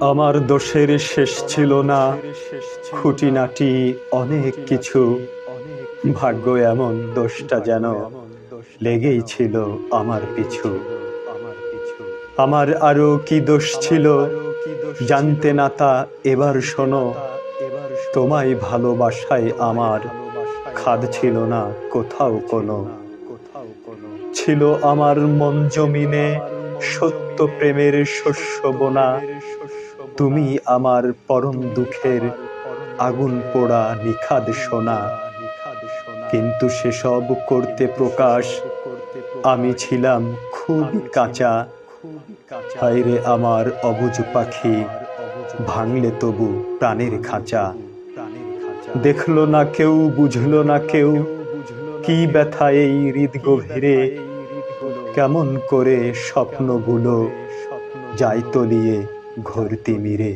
আমার দোষের শেষ ছিল না। খুঁটিনাটি অনেক কিছু। ভাগ্য এমন, দোষটা যেন লেগেই ছিল আমার পিছু। আমার আরও কি দোষ ছিল জানতে না তা এবার শোনো। তোমায় ভালোবাসায় আমার খাদ ছিল না, কোথাও কোনো। ছিল আমার মন জমিনে সত্য প্রেমের শস্য বোনা। তুমি আমার পরম দুঃখের আগুন পোড়া নিখাদ সোনা। কিন্তু সেসব করতে প্রকাশ আমি ছিলাম খুব কাঁচা। হায়রে আমার অবুজ পাখি, ভাঙলে তবু প্রাণের খাঁচা। দেখল না কেউ, বুঝলো না কেউ, কি ব্যথা এই হৃদ গভীরে কেমন করে স্বপ্নগুলো যায় তলিয়ে ঘোরতি মিরে